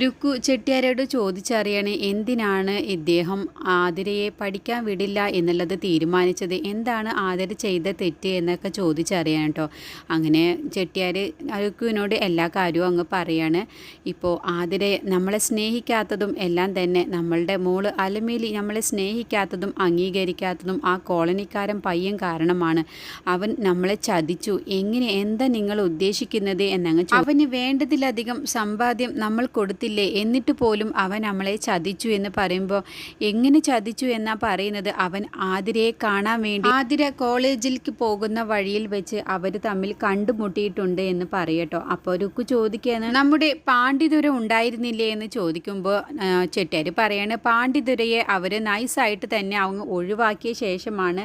രുക്കു ചെട്ടിയാരോട് ചോദിച്ചറിയണേ എന്തിനാണ് ഇദ്ദേഹം ആതിരയെ പഠിക്കാൻ വിടില്ല എന്നുള്ളത് തീരുമാനിച്ചത്? എന്താണ് ആതിര ചെയ്ത തെറ്റ് എന്നൊക്കെ ചോദിച്ചറിയാൻ കേട്ടോ. അങ്ങനെ ചെട്ടിയാർ രുക്കുവിനോട് എല്ലാ കാര്യവും അങ്ങ് പറയാണ്. ഇപ്പോൾ ആതിരയെ നമ്മളെ സ്നേഹിക്കാത്തതും എല്ലാം തന്നെ നമ്മളുടെ മോൾ അലമേലി നമ്മളെ സ്നേഹിക്കാത്തതും അംഗീകരിക്കാത്തതും ആ കോളനിക്കാരൻ പയ്യൻ കാരണമാണ്. അവൻ നമ്മളെ ചതിച്ചു. എങ്ങനെ എന്താ നിങ്ങൾ ഉദ്ദേശിക്കുന്നത് എന്നങ്ങ് അവന് വേണ്ടതിലധികം സമ്പാദ്യം നമ്മൾ അറിയത്തില്ലേ എന്നിട്ട് പോലും അവൻ നമ്മളെ ചതിച്ചു എന്ന് പറയുമ്പോൾ എങ്ങനെ ചതിച്ചു എന്നാ പറയുന്നത് അവൻ ആതിരയെ കാണാൻ വേണ്ടി ആതിര കോളേജിലേക്ക് പോകുന്ന വഴിയിൽ വെച്ച് അവർ തമ്മിൽ കണ്ടുമുട്ടിയിട്ടുണ്ട് എന്ന് പറയട്ടോ. അപ്പോൾ ഒരുക്ക് ചോദിക്കുകയാണ് നമ്മുടെ പാണ്ഡിതുര ഉണ്ടായിരുന്നില്ലേ? എന്ന് ചോദിക്കുമ്പോൾ ചെട്ടിയാർ പറയാണ് പാണ്ഡിതുരയെ അവർ നൈസായിട്ട് തന്നെ അവങ്ങ് ഒഴിവാക്കിയ ശേഷമാണ്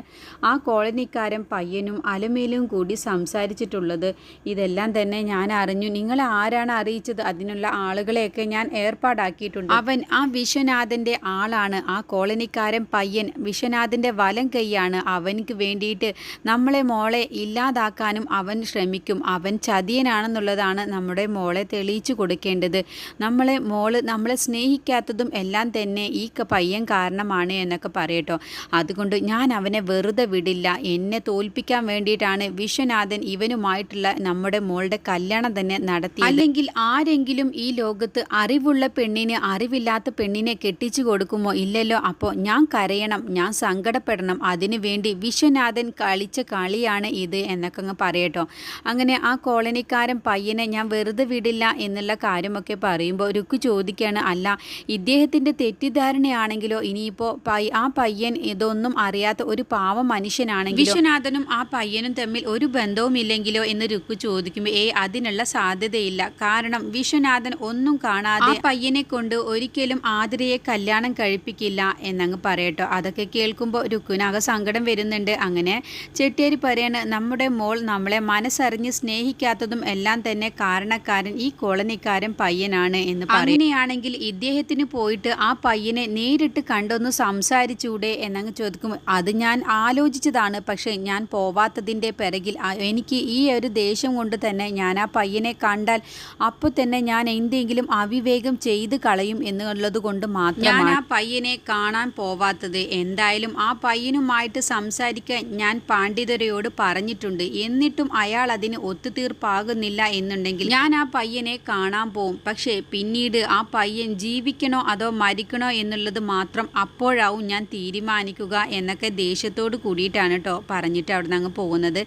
ആ കോളനിക്കാരൻ പയ്യനും അലമേലും കൂടി സംസാരിച്ചിട്ടുള്ളത്. ഇതെല്ലാം തന്നെ ഞാൻ അറിഞ്ഞു. നിങ്ങൾ ആരാണ് അറിയിച്ചത്? അതിനുള്ള ആളുകളെയൊക്കെ ഞാൻ ഏർപ്പാടാക്കിയിട്ടുണ്ട്. അവൻ ആ വിശ്വനാഥന്റെ ആളാണ്. ആ കോളനിക്കാരൻ പയ്യൻ വിശ്വനാഥന്റെ വലം കൈയാണ് അവനിക്ക് വേണ്ടിയിട്ട്. നമ്മളെ മോളെ ഇല്ലാതാക്കാനും അവൻ ശ്രമിക്കും. അവൻ ചതിയനാണെന്നുള്ളതാണ് നമ്മുടെ മോളെ തെളിയിച്ചു കൊടുക്കേണ്ടത്. നമ്മളെ മോൾ നമ്മളെ സ്നേഹിക്കാത്തതും എല്ലാം തന്നെ ഈ പയ്യൻ കാരണമാണ് എന്നൊക്കെ പറയട്ടോ. അതുകൊണ്ട് ഞാൻ അവനെ വെറുതെ വിടില്ല. എന്നെ തോൽപ്പിക്കാൻ വേണ്ടിയിട്ടാണ് വിശ്വനാഥൻ ഇവനുമായിട്ടുള്ള നമ്മുടെ മോളുടെ കല്യാണം തന്നെ നടത്തി അല്ലെങ്കിൽ ആരെങ്കിലും ഈ ലോകത്ത് അറിവുള്ള പെണ്ണിന് അറിവില്ലാത്ത പെണ്ണിനെ കെട്ടിച്ചു കൊടുക്കുമോ ഇല്ലല്ലോ? അപ്പോൾ ഞാൻ കരയണം ഞാൻ സങ്കടപ്പെടണം. അതിനു വേണ്ടി വിശ്വനാഥൻ കളിച്ച കളിയാണ് ഇത് എന്നൊക്കെ അങ്ങ് പറയട്ടോ. അങ്ങനെ ആ കോളനിക്കാരൻ പയ്യനെ ഞാൻ വെറുതെ വിടില്ല എന്നുള്ള കാര്യമൊക്കെ പറയുമ്പോൾ രുക്ക് ചോദിക്കുകയാണ് അല്ല ഇദ്ദേഹത്തിന്റെ തെറ്റിദ്ധാരണയാണെങ്കിലോ? ഇനിയിപ്പോൾ ആ പയ്യൻ ഇതൊന്നും അറിയാത്ത ഒരു പാവ മനുഷ്യനാണെങ്കിൽ വിശ്വനാഥനും ആ പയ്യനും തമ്മിൽ ഒരു ബന്ധവുമില്ലെങ്കിലോ എന്ന് രുക്കു ചോദിക്കുമ്പോൾ ഏ അതിനുള്ള സാധ്യതയില്ല. കാരണം വിശ്വനാഥൻ ഒന്നും കാണാതെ പയ്യനെ കൊണ്ട് ഒരിക്കലും ആതിരയെ കല്യാണം കഴിപ്പിക്കില്ല എന്നങ്ങ് പറയട്ടോ. അതൊക്കെ കേൾക്കുമ്പോൾ രുക്കുനാകെ സങ്കടം വരുന്നുണ്ട്. അങ്ങനെ ചെട്ടിയാരി പറയാണ് നമ്മുടെ മോൾ നമ്മളെ മനസ്സറിഞ്ഞ് സ്നേഹിക്കാത്തതും എല്ലാം തന്നെ കാരണക്കാരൻ ഈ കോളനിക്കാരൻ പയ്യനാണ് എന്ന് പറയുകയാണെങ്കിൽ അങ്ങനെയാണെങ്കിൽ ഇദ്ദേഹത്തിന് പോയിട്ട് ആ പയ്യനെ നേരിട്ട് കണ്ടൊന്ന് സംസാരിച്ചൂടെ എന്നങ്ങ് ചോദിക്കും. അത് ഞാൻ ആലോചിച്ചതാണ് പക്ഷേ ഞാൻ പോവാത്തതിന്റെ പിറകിൽ എനിക്ക് ഈ ഒരു ദേഷ്യം കൊണ്ട് തന്നെ ഞാൻ ആ പയ്യനെ കണ്ടാൽ അപ്പോൾ തന്നെ ഞാൻ എന്തെങ്കിലും അവിവേകം ചെയ്ത് കളയും എന്നുള്ളത് കൊണ്ട് മാത്രം ഞാൻ ആ പയ്യനെ കാണാൻ പോവാത്തത്. എന്തായാലും ആ പയ്യനുമായിട്ട് സംസാരിക്കാൻ ഞാൻ പാണ്ഡിതരയോട് പറഞ്ഞിട്ടുണ്ട്. എന്നിട്ടും അയാൾ അതിന് ഒത്തുതീർപ്പാകുന്നില്ല എന്നുണ്ടെങ്കിൽ ഞാൻ ആ പയ്യനെ കാണാൻ പോവും. പക്ഷേ പിന്നീട് ആ പയ്യൻ ജീവിക്കണോ അതോ മരിക്കണോ എന്നുള്ളത് മാത്രം അപ്പോഴാവും ഞാൻ തീരുമാനിക്കുക എന്നൊക്കെ ദേഷ്യത്തോട് കൂടിയിട്ടാണ് കേട്ടോ പറഞ്ഞിട്ട് അവിടെ നിന്ന് അങ്ങ് പോകുന്നത്.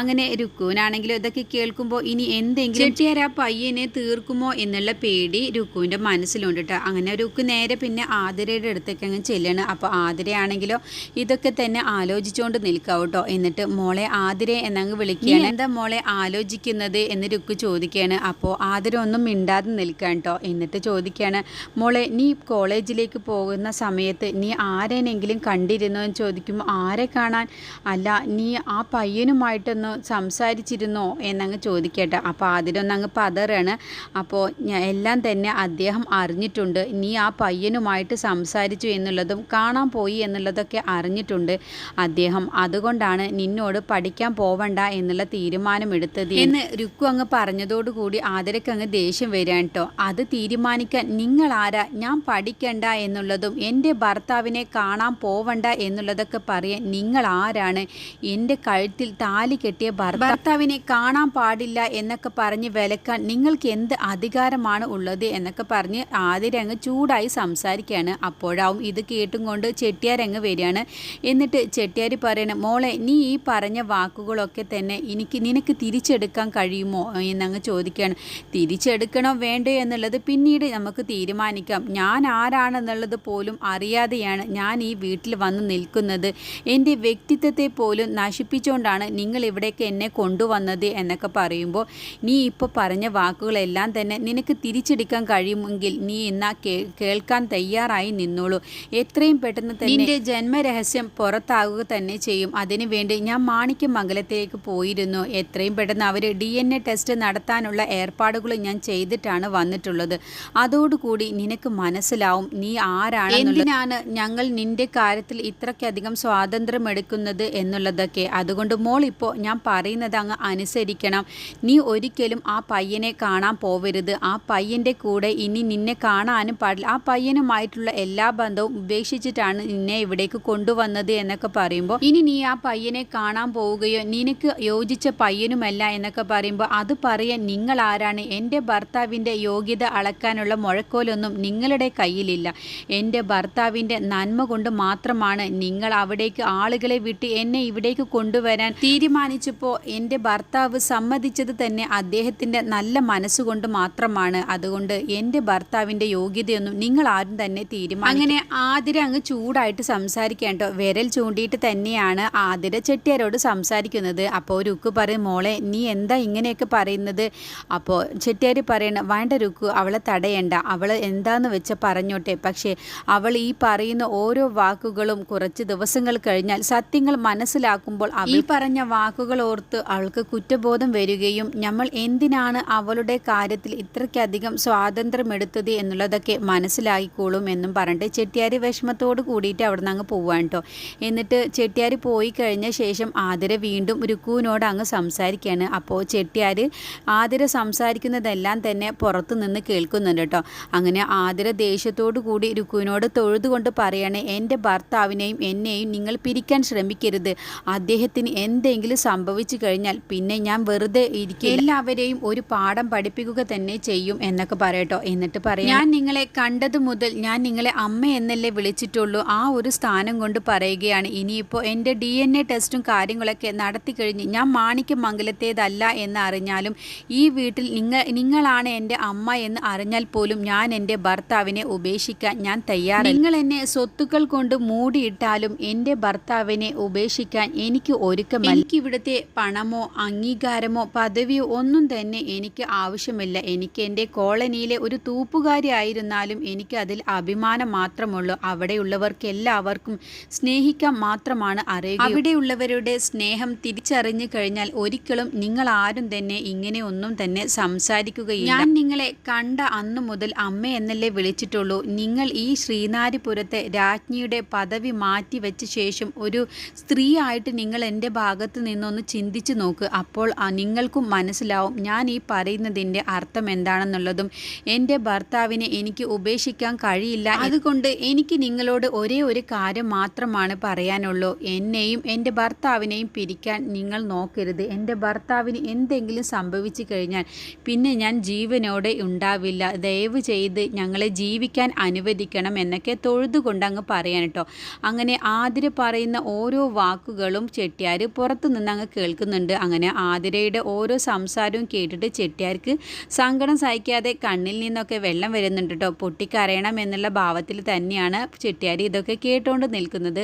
അങ്ങനെ രുക്കുവിനാണെങ്കിലും ഇതൊക്കെ കേൾക്കുമ്പോൾ ഇനി എന്തെങ്കിലും ചെട്ടിയാർ ആ പയ്യനെ തീർക്കുമോ എന്നുള്ള പേടി രുക്കുവിന്റെ മനസ്സിലുണ്ട് കേട്ടോ അങ്ങനെ രുക്കു നേരെ പിന്നെ ആതിരയുടെ അടുത്തേക്ക് അങ്ങ് ചെല്ലാണ്. അപ്പോൾ ആതിരയാണെങ്കിലോ ഇതൊക്കെ തന്നെ ആലോചിച്ചുകൊണ്ട് നിൽക്കാവും കേട്ടോ എന്നിട്ട് മോളെ ആതിര എന്നങ്ങ് വിളിക്കുകയാണ്. എന്താ മോളെ ആലോചിക്കുന്നത് എന്ന് രുക്കു ചോദിക്കുകയാണ്. അപ്പോൾ ആതിര ഒന്നും മിണ്ടാതെ നിൽക്കാൻ കേട്ടോ എന്നിട്ട് ചോദിക്കുകയാണ് മോളെ നീ കോളേജിലേക്ക് പോകുന്ന സമയത്ത് നീ ആരെനെങ്കിലും കണ്ടിരുന്നോ? എന്ന് ചോദിക്കുമ്പോൾ ആരെ കാണാൻ? അല്ല നീ ആ പയ്യനുമായിട്ടൊന്ന് സംസാരിച്ചിരുന്നോ? എന്നങ്ങ് ചോദിക്കട്ടെ. അപ്പോൾ ആതിരൊന്നങ്ങ് പതറാണ്. അപ്പോൾ എല്ലാം തന്നെ അദ്ദേഹം അറിഞ്ഞിട്ടുണ്ട്. നീ ആ പയ്യനുമായിട്ട് സംസാരിച്ചു എന്നുള്ളതും കാണാൻ പോയി എന്നുള്ളതൊക്കെ അറിഞ്ഞിട്ടുണ്ട് അദ്ദേഹം. അതുകൊണ്ടാണ് നിന്നോട് പഠിക്കാൻ പോവണ്ട എന്നുള്ള തീരുമാനമെടുത്തത് എന്ന് രുക്കു അങ്ങ് പറഞ്ഞതോടുകൂടി ആദരക്ക് അങ്ങ് ദേഷ്യം വരികയാണ് കേട്ടോ. അത് തീരുമാനിക്കാൻ നിങ്ങൾ ആരാ ഞാൻ പഠിക്കണ്ട എന്നുള്ളതും എന്റെ ഭർത്താവിനെ കാണാൻ പോവണ്ട എന്നുള്ളതൊക്കെ പറയാൻ നിങ്ങൾ ആരാണ്? എന്റെ കഴുത്തിൽ താലി കെട്ടിയ ഭർത്താവിനെ കാണാൻ പാടില്ല എന്നൊക്കെ പറഞ്ഞ് വിലക്കാൻ നിങ്ങൾക്ക് എന്ത് അധികാരമാണ് ഉള്ളത് എന്നൊക്കെ പറഞ്ഞ് ആദ്യം അങ്ങ് ചൂടായി സംസാരിക്കുകയാണ്. അപ്പോഴാവും ഇത് കേട്ടും കൊണ്ട് ചെട്ടിയാരങ്ങ് വരികയാണ്. എന്നിട്ട് ചെട്ടിയാർ പറയണം മോളെ നീ ഈ പറഞ്ഞ വാക്കുകളൊക്കെ തന്നെ എനിക്ക് നിനക്ക് തിരിച്ചെടുക്കാൻ കഴിയുമോ? എന്നങ്ങ് ചോദിക്കുകയാണ്. തിരിച്ചെടുക്കണോ? വേണ്ടോ എന്നുള്ളത് പിന്നീട് നമുക്ക് തീരുമാനിക്കാം. ഞാൻ ആരാണെന്നുള്ളത് പോലും അറിയാതെയാണ് ഞാൻ ഈ വീട്ടിൽ വന്ന് നിൽക്കുന്നത്. എന്റെ വ്യക്തിത്വത്തെ പോലും നശിപ്പിച്ചുകൊണ്ടാണ് നിങ്ങൾ ഇവിടേക്ക് എന്നെ കൊണ്ടുവന്നത് എന്നൊക്കെ പറയുമ്പോൾ നീ ഇപ്പോൾ പറഞ്ഞ വാക്കുകളെല്ലാം തന്നെ നിനക്ക് തിരിച്ചെടുക്കാൻ ഉപേക്ഷിക്കാൻ കഴിയുമെങ്കിൽ നീ എന്നാ കേൾക്കാൻ തയ്യാറായി നിന്നോളൂ. എത്രയും പെട്ടെന്ന് തന്നെ നിന്റെ ജന്മരഹസ്യം പുറത്താകുക തന്നെ ചെയ്യും. അതിനുവേണ്ടി ഞാൻ മാണിക്യ മംഗലത്തിലേക്ക് പോയിരുന്നു. എത്രയും പെട്ടെന്ന് അവർ ഡി എൻ എ ടെസ്റ്റ് നടത്താനുള്ള ഏർപ്പാടുകൾ ഞാൻ ചെയ്തിട്ടാണ് വന്നിട്ടുള്ളത്. അതോടുകൂടി നിനക്ക് മനസ്സിലാവും നീ ആരാണ് എന്തിനാണ് ഞങ്ങൾ നിന്റെ കാര്യത്തിൽ ഇത്രയ്ക്കധികം സ്വാതന്ത്ര്യം എടുക്കുന്നത് എന്നുള്ളതൊക്കെ? അതുകൊണ്ട് മോൾ ഇപ്പോൾ ഞാൻ പറയുന്നത് അങ്ങ് അനുസരിക്കണം. നീ ഒരിക്കലും ആ പയ്യനെ കാണാൻ പോവരുത്. ആ പയ്യന്റെ കൂടെ ഇനി നിന്നെ കാണാനും പാടില്ല. ആ പയ്യനുമായിട്ടുള്ള എല്ലാ ബന്ധവും ഉപേക്ഷിച്ചിട്ടാണ് നിന്നെ ഇവിടേക്ക് കൊണ്ടുവന്നത് എന്നൊക്കെ പറയുമ്പോൾ ഇനി നീ ആ പയ്യനെ കാണാൻ പോവുകയോ നിനക്ക് യോജിച്ച പയ്യനുമല്ല എന്നൊക്കെ പറയുമ്പോൾ അത് പറയാൻ നിങ്ങൾ ആരാണ് എന്റെ ഭർത്താവിന്റെ യോഗ്യത അളക്കാനുള്ള മുഴക്കോലൊന്നും നിങ്ങളുടെ കയ്യിലില്ല. എന്റെ ഭർത്താവിന്റെ നന്മ കൊണ്ട് മാത്രമാണ് നിങ്ങൾ അവിടേക്ക് ആളുകളെ വിട്ട് എന്നെ ഇവിടേക്ക് കൊണ്ടുവരാൻ തീരുമാനിച്ചപ്പോൾ എന്റെ ഭർത്താവ് സമ്മതിച്ചത് തന്നെ അദ്ദേഹത്തിന്റെ നല്ല മനസ്സുകൊണ്ട് മാത്രമാണ്. അതുകൊണ്ട് എന്റെ ഭർത്താവിന്റെ യോഗ്യതയൊന്നും നിങ്ങൾ ആരും തന്നെ തീരുമാനം അങ്ങനെ ആതിര അങ്ങ് ചൂടായിട്ട് സംസാരിക്കേണ്ടോ? വിരൽ ചൂണ്ടിയിട്ട് തന്നെയാണ് ആതിര ചെട്ടിയാരോട് സംസാരിക്കുന്നത്. അപ്പോൾ രുക്കു പറയും മോളെ നീ എന്താ ഇങ്ങനെയൊക്കെ പറയുന്നത്? അപ്പോൾ ചെട്ടിയാർ പറയണ വേണ്ട രുക്കു അവളെ തടയണ്ട. അവൾ എന്താന്ന് വെച്ച പറഞ്ഞോട്ടെ. പക്ഷേ അവൾ ഈ പറയുന്ന ഓരോ വാക്കുകളും കുറച്ച് ദിവസങ്ങൾ കഴിഞ്ഞാൽ സത്യങ്ങൾ മനസ്സിലാക്കുമ്പോൾ ഈ പറഞ്ഞ വാക്കുകൾ ഓർത്ത് അവൾക്ക് കുറ്റബോധം വരികയും നമ്മൾ എന്തിനാണ് അവളുടെ കാര്യത്തിൽ ഇത്രയ്ക്കധികം സ്വാതന്ത്ര്യം എടുത്തത് എന്നുള്ളതൊക്കെ മനസ്സിലാക്കിക്കോളും എന്നും പറഞ്ഞിട്ട് ചെട്ടിയാരി വിഷമത്തോട് കൂടിയിട്ട് അവിടെ നിന്ന് അങ്ങ് പോവാൻ കേട്ടോ. എന്നിട്ട് ചെട്ടിയാരി പോയി കഴിഞ്ഞ ശേഷം ആതിര വീണ്ടും രുക്കുവിനോട് അങ്ങ് സംസാരിക്കുകയാണ്. അപ്പോൾ ചെട്ടിയാർ ആതിര സംസാരിക്കുന്നതെല്ലാം തന്നെ പുറത്തു നിന്ന് കേൾക്കുന്നുണ്ട് കേട്ടോ. അങ്ങനെ ആതിര ദേഷ്യത്തോടു കൂടി രുക്കുവിനോട് തൊഴുതുകൊണ്ട് പറയണേ എന്റെ ഭർത്താവിനെയും എന്നെയും നിങ്ങൾ പിരിക്കാൻ ശ്രമിക്കരുത്. അദ്ദേഹത്തിന് എന്തെങ്കിലും സംഭവിച്ചു കഴിഞ്ഞാൽ പിന്നെ ഞാൻ വെറുതെ ഇരിക്കും എല്ലാവരെയും ഒരു പാഠം പഠിപ്പിക്കുക തന്നെ ചെയ്യും എന്നൊക്കെ പറയട്ടോ. എന്നിട്ട് പറയാം. ഞാൻ നിങ്ങളെ കണ്ടത് മുതൽ ഞാൻ നിങ്ങളെ അമ്മ എന്നല്ലേ വിളിച്ചിട്ടുള്ളൂ. ആ ഒരു സ്ഥാനം കൊണ്ട് പറയുകയാണ്. ഇനിയിപ്പോൾ എന്റെ ഡി എൻ എ ടെസ്റ്റും കാര്യങ്ങളൊക്കെ നടത്തി കഴിഞ്ഞ് ഞാൻ മാണിക്ക് മംഗലത്തേതല്ല എന്ന് അറിഞ്ഞാലും ഈ വീട്ടിൽ നിങ്ങൾ നിങ്ങളാണ് എന്റെ അമ്മ എന്ന് അറിഞ്ഞാൽ പോലും ഞാൻ എന്റെ ഭർത്താവിനെ ഉപേക്ഷിക്കാൻ ഞാൻ തയ്യാറാണ് നിങ്ങൾ എന്നെ സ്വത്തുക്കൾ കൊണ്ട് മൂടിയിട്ടാലും എന്റെ ഭർത്താവിനെ ഉപേക്ഷിക്കാൻ എനിക്ക് ഒരുക്കമല്ല. എനിക്ക് ഇവിടുത്തെ പണമോ അംഗീകാരമോ പദവിയോ ഒന്നും തന്നെ എനിക്ക് ആവശ്യമില്ല. എനിക്ക് എന്റെ കോളനിയിലെ ഒരു തൂപ്പുകാരി ആയിരുന്നാലും എനിക്ക് അതിൽ അഭിമാനം മാത്രമുള്ളൂ. അവിടെയുള്ളവർക്ക് എല്ലാവർക്കും സ്നേഹിക്കാൻ മാത്രമാണ് അറിയുക. അവിടെയുള്ളവരുടെ സ്നേഹം തിരിച്ചറിഞ്ഞു കഴിഞ്ഞാൽ ഒരിക്കലും നിങ്ങൾ ആരും തന്നെ ഇങ്ങനെ ഒന്നും തന്നെ സംസാരിക്കുകയില്ല. ഞാൻ നിങ്ങളെ കണ്ട അന്നു മുതൽ അമ്മ എന്നല്ലേ വിളിച്ചിട്ടുള്ളൂ. നിങ്ങൾ ഈ ശ്രീനാരിപുരത്തെ രാജ്ഞിയുടെ പദവി മാറ്റി വെച്ച ശേഷം ഒരു സ്ത്രീ ആയിട്ട് നിങ്ങൾ എന്റെ ഭാഗത്ത് നിന്നൊന്ന് ചിന്തിച്ചു നോക്ക്. അപ്പോൾ നിങ്ങൾക്കും മനസ്സിലാവും ഞാൻ ഈ പറയുന്നതിന്റെ അർത്ഥം എന്താണെന്നുള്ളതും എന്റെ ഭർത്താവിനെ എനിക്ക് ഉപേക്ഷിക്കാൻ കഴിയില്ല. അതുകൊണ്ട് എനിക്ക് നിങ്ങളോട് ഒരേ ഒരു കാര്യം മാത്രമാണ് പറയാനുള്ളൂ. എന്നെയും എന്റെ ഭർത്താവിനെയും പിരിക്കാൻ നിങ്ങൾ നോക്കരുത്. എന്റെ ഭർത്താവിന് എന്തെങ്കിലും സംഭവിച്ചു കഴിഞ്ഞാൽ പിന്നെ ഞാൻ ജീവനോടെ ഉണ്ടാവില്ല. ദയവ് ചെയ്ത് ഞങ്ങളെ ജീവിക്കാൻ അനുവദിക്കണം എന്നൊക്കെ തൊഴുതുകൊണ്ട് അങ്ങ് പറയാൻ കേട്ടോ അങ്ങനെ ആതിര പറയുന്ന ഓരോ വാക്കുകളും ചെട്ടിയാർ പുറത്തു നിന്ന് അങ്ങ് കേൾക്കുന്നുണ്ട്. അങ്ങനെ ആതിരയുടെ ഓരോ സംസാരവും കേട്ടിട്ട് ചെട്ടിയാർക്ക് സങ്കടം സഹിക്കാതെ കണ്ണിൽ നിന്നൊക്കെ വെള്ളം വരുന്നുണ്ട് കേട്ടോ. പൊട്ടിക്കരയണം എന്നുള്ള ഭാവത്തിൽ തന്നെയാണ് ചെട്ടിയാർ ഇതൊക്കെ കേട്ടുകൊണ്ട് നിൽക്കുന്നത്.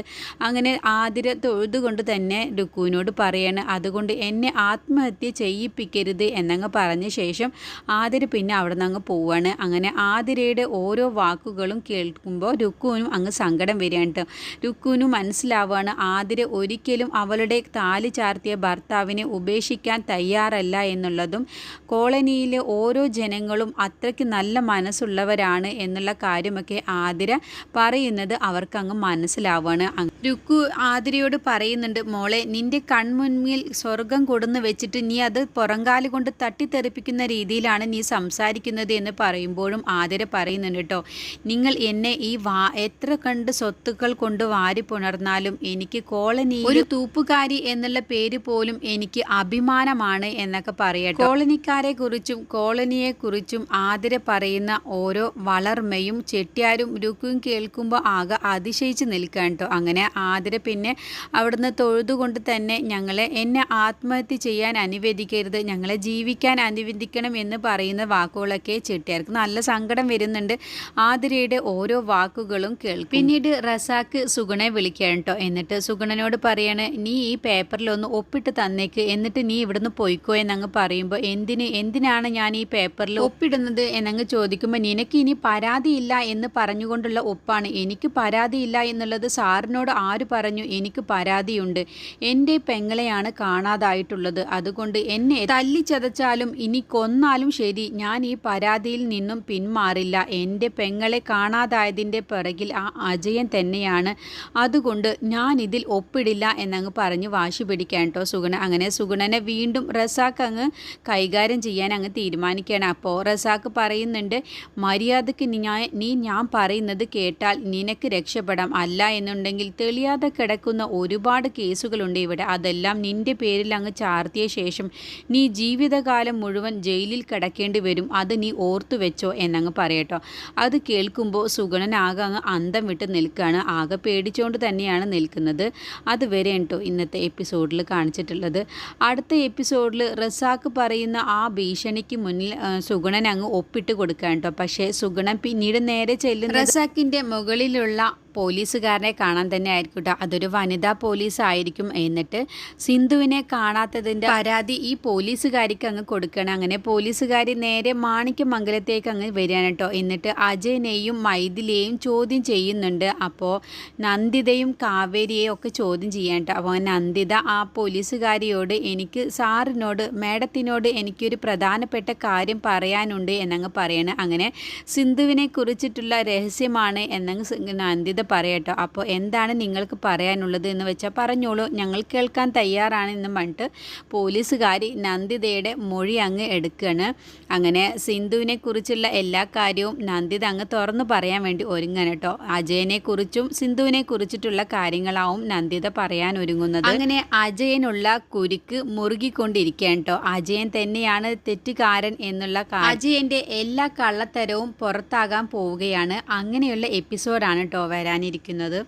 അങ്ങനെ ആതിര തൊഴുതുകൊണ്ട് തന്നെ രുക്കുവിനോട് പറയാണ് അതുകൊണ്ട് എന്നെ ആത്മഹത്യ ചെയ്യിപ്പിക്കരുത് എന്നങ്ങ് പറഞ്ഞ ശേഷം ആതിര പിന്നെ അവിടെ നിന്ന് അങ്ങ് പോവാണ്. അങ്ങനെ ആതിരയുടെ ഓരോ വാക്കുകളും കേൾക്കുമ്പോൾ രുക്കുവിനും അങ്ങ് സങ്കടം വരികയാണ് കേട്ടോ. രുക്കുവിനും മനസ്സിലാവുകയാണ് ആതിര ഒരിക്കലും അവളുടെ താലി ചാർത്തിയ ഭർത്താവിനെ ഉപേക്ഷിക്കാൻ തയ്യാറല്ല എന്നുള്ളതും കോളനിയിലെ ഓരോ ജനങ്ങളും അത്രയ്ക്ക് നല്ല മനസ്സുള്ളവരാണ് എന്നുള്ള കാര്യമൊക്കെ ആതിര പറയുന്നത് അവർക്കങ്ങ് മനസ്സിലാവാണ്. രുക്കു ആതിരയോട് പറയുന്നുണ്ട് മോളെ നിന്റെ കൺമുന്നിൽ സ്വർഗം കൊടുന്ന് വെച്ചിട്ട് നീ അത് പുറങ്കാൽ കൊണ്ട് തട്ടിത്തെറിപ്പിക്കുന്ന രീതിയിലാണ് നീ സംസാരിക്കുന്നത് എന്ന് പറയുമ്പോഴും ആതിര പറയുന്നുണ്ട് കേട്ടോ. നിങ്ങൾ എന്നെ ഈ വാ എത്ര കണ്ട് സ്വത്തുക്കൾ കൊണ്ട് വാരി പുണർന്നാലും എനിക്ക് കോളനി ഒരു തൂപ്പുകാരി എന്നുള്ള പേര് പോലും എനിക്ക് അഭിമാനമാണ് എന്നൊക്കെ പറയട്ടെ കോളനിക്കാരെ കുറിച്ചും കോളനിയെ കുറിച്ചും ആതിര പറയുന്ന ഓരോ വളർമയും ചെട്ടിയാരും രുക്കും കേൾക്കുമ്പോൾ ആകെ അതിശയിച്ച് നിൽക്കാൻ കേട്ടോ അങ്ങനെ ആതിര പിന്നെ അവിടുന്ന് തൊഴുതുകൊണ്ട് തന്നെ ഞങ്ങളെ എന്നെ ആത്മഹത്യ ചെയ്യാൻ അനുവദിക്കരുത് ഞങ്ങളെ ജീവിക്കാൻ അനുവദിക്കണം എന്ന് പറയുന്ന വാക്കുകളൊക്കെ ചെട്ടിയാർക്ക് നല്ല സങ്കടം വരുന്നുണ്ട്. ആതിരയുടെ ഓരോ വാക്കുകളും കേൾക്കും. പിന്നീട് റസാക്ക് സുഗുണെ വിളിക്കാൻ കേട്ടോ എന്നിട്ട് സുഗുണനോട് പറയാണ് നീ ഈ പേപ്പറിലൊന്ന് ഒപ്പിട്ട് തന്നേക്ക്. എന്നിട്ട് നീ ഇവിടുന്ന് പോയിക്കോ എന്നങ്ങ് പറയുമ്പോൾ എന്തിന്? എന്തിനാണ് ഞാൻ ഈ പേപ്പറിൽ ഒപ്പിടുന്നത്? എന്തുകൊണ്ട് എന്നങ്ങ് ചോദിക്കുമ്പോൾ നിനക്ക് ഇനി പരാതിയില്ല എന്ന് പറഞ്ഞുകൊണ്ടുള്ള ഒപ്പാണ്. എനിക്ക് പരാതിയില്ല എന്നുള്ളത് സാറിനോട് ആര് പറഞ്ഞു? എനിക്ക് പരാതിയുണ്ട്. എന്റെ പെങ്ങളെയാണ് കാണാതായിട്ടുള്ളത്. അതുകൊണ്ട് എന്നെ തല്ലി ചതച്ചാലും ഇനി കൊന്നാലും ശരി. ഞാൻ ഈ പരാതിയിൽ നിന്നും പിന്മാറില്ല. എന്റെ പെങ്ങളെ കാണാതായതിന്റെ പിറകിൽ ആ അജയൻ തന്നെയാണ്. അതുകൊണ്ട് ഞാൻ ഇതിൽ ഒപ്പിടില്ല എന്നങ്ങ് പറഞ്ഞ് വാശി പിടിക്കാൻ കേട്ടോ സുഗുണ. അങ്ങനെ സുഗുണനെ വീണ്ടും റസാക്ക് അങ്ങ് കൈകാര്യം ചെയ്യാൻ അങ്ങ് തീരുമാനിക്കുകയാണ്. അപ്പോൾ റസാക്ക് പറയുന്നുണ്ട്. മര്യാദയ്ക്ക് നീ ഞാൻ പറയുന്നത് കേട്ടാൽ നിനക്ക് രക്ഷപ്പെടാം. അല്ല എന്നുണ്ടെങ്കിൽ തെളിയാതെ കിടക്കുന്ന ഒരുപാട് കേസുകളുണ്ട് ഇവിടെ. അതെല്ലാം നിന്റെ പേരിൽ അങ്ങ് ചാർത്തിയ ശേഷം നീ ജീവിതകാലം മുഴുവൻ ജയിലിൽ കിടക്കേണ്ടി വരും. അത് നീ ഓർത്തു വെച്ചോ എന്നങ്ങ് പറയട്ടോ. അത് കേൾക്കുമ്പോൾ സുഗണനാകെ അങ്ങ് അന്തം വിട്ട് നിൽക്കുകയാണ്. ആകെ പേടിച്ചുകൊണ്ട് തന്നെയാണ് നിൽക്കുന്നത്. അതുവരെ കേട്ടോ ഇന്നത്തെ എപ്പിസോഡിൽ കാണിച്ചിട്ടുള്ളത്. അടുത്ത എപ്പിസോഡിൽ റസാക്ക് പറയുന്ന ആ ഭീഷണിക്ക് മുന്നിൽ സുഗുണൻ അങ്ങ് ഒപ്പിട്ട് കൊടുക്കാൻ കേട്ടോ പക്ഷേ സുഗുണം പിന്നീട് നേരെ ചെല്ലുന്ന റസാക്കിന്റെ മുകളിലുള്ള പോലീസുകാരനെ കാണാൻ തന്നെ ആയിരിക്കും കേട്ടോ അതൊരു വനിതാ പോലീസ് ആയിരിക്കും എന്നിട്ട് സിന്ധുവിനെ കാണാത്തതിന്റെ പരാതി ഈ പോലീസുകാരിക്ക് അങ്ങ് കൊടുക്കണം അങ്ങനെ പോലീസുകാരി നേരെ മാണിക്യമംഗലത്തേക്ക് അങ്ങ് വരികയാണ് കേട്ടോ എന്നിട്ട് അജയനെയും മൈഥിലിയെയും ചോദ്യം ചെയ്യുന്നുണ്ട്. അപ്പോൾ നന്ദിതയും കാവേരിയെയും ഒക്കെ ചോദ്യം ചെയ്യാൻ കേട്ടോ അപ്പോൾ നന്ദിത ആ പോലീസുകാരിയോട് എനിക്ക് സാറിനോട് മേഡത്തിനോട് എനിക്കൊരു പ്രധാനപ്പെട്ട കാര്യം പറയാനുണ്ട് എന്നങ്ങ് പറയണം. അങ്ങനെ സിന്ധുവിനെ കുറിച്ചിട്ടുള്ള രഹസ്യമാണ് എന്നങ്ങ് സി- പറയട്ടോ. അപ്പോൾ എന്താണ് നിങ്ങൾക്ക് പറയാനുള്ളത് എന്ന് വെച്ചാൽ പറഞ്ഞോളൂ. ഞങ്ങൾ കേൾക്കാൻ തയ്യാറാണെന്ന് പറഞ്ഞിട്ട് പോലീസുകാരി നന്ദിതയുടെ മൊഴി അങ്ങ് എടുക്കുകയാണ് അങ്ങനെ സിന്ധുവിനെ കുറിച്ചുള്ള എല്ലാ കാര്യവും നന്ദിത അങ്ങ് തുറന്നു പറയാൻ വേണ്ടി ഒരുങ്ങണം കേട്ടോ. അജയനെ കുറിച്ചും സിന്ധുവിനെ കുറിച്ചിട്ടുള്ള കാര്യങ്ങളാവും നന്ദിത പറയാൻ ഒരുങ്ങുന്നത്. അങ്ങനെ അജയനുള്ള കുരുക്ക് മുറുകിക്കൊണ്ടിരിക്കുകയാണ് കേട്ടോ. അജയൻ തന്നെയാണ് തെറ്റുകാരൻ എന്നുള്ള അജയന്റെ എല്ലാ കള്ളത്തരവും പുറത്താകാൻ പോവുകയാണ്. അങ്ങനെയുള്ള എപ്പിസോഡാണ് കേട്ടോ വരാനിരിക്കുന്നത്.